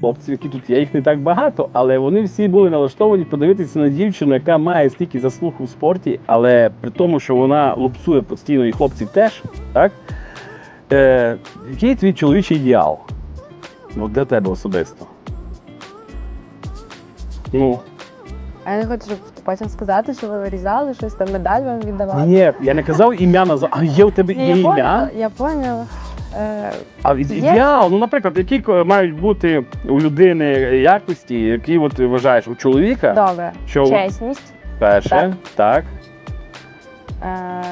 хлопців, які тут є, їх не так багато, але вони всі були налаштовані подивитися на дівчину, яка має стільки заслуг у спорті, але при тому, що вона лупцує постійно і хлопців теж, так? Е, який твій чоловічий ідеал? Ну, для тебе особисто. Ну, А я не хочу, щоб потім сказати, що ви вирізали щось там медаль вам віддавали. ні, я не казав ім'я назад. А є у тебе є ім'я? я поняла. Е, А від- ідеал, ну, наприклад, які мають бути у людини якості, які от ти вважаєш у чоловіка? добре. Що Чесність. перше, Так. так. Е,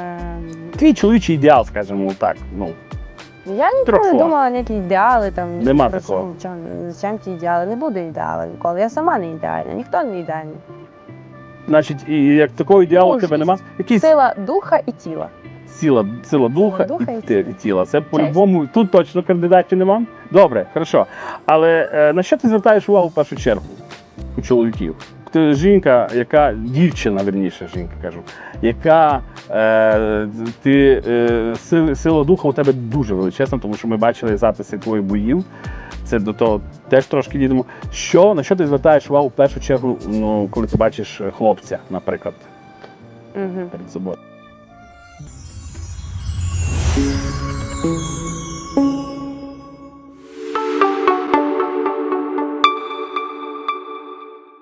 Твій чоловічий ідеал, скажімо так. Ну, я ніколи не думала ніякі ідеали там. Нема такого. Зачем ті ідеали? Не буде ідеалу ніколи. Я сама не ідеальна, ніхто не ідеальний. Значить, і як такого ідеалу у тебе нема? Якийсь Сила духа і тіла. сила, сила духа, духа і, і ти- тіла. і тіла. Це по-любому тут точно кандидатів нема. Добре, хорошо. Але е, на що ти звертаєш увагу в першу чергу у чоловіків? Ти жінка, яка дівчина, верніше, жінка кажу, яка е, ти е, сила, сила духа у тебе дуже величезна, тому що ми бачили записи твоїх боїв. Це до того теж трошки дійдемо. Що на що ти звертаєш увагу в першу чергу, ну, коли ти бачиш е, хлопця, наприклад, Угу. перед собою?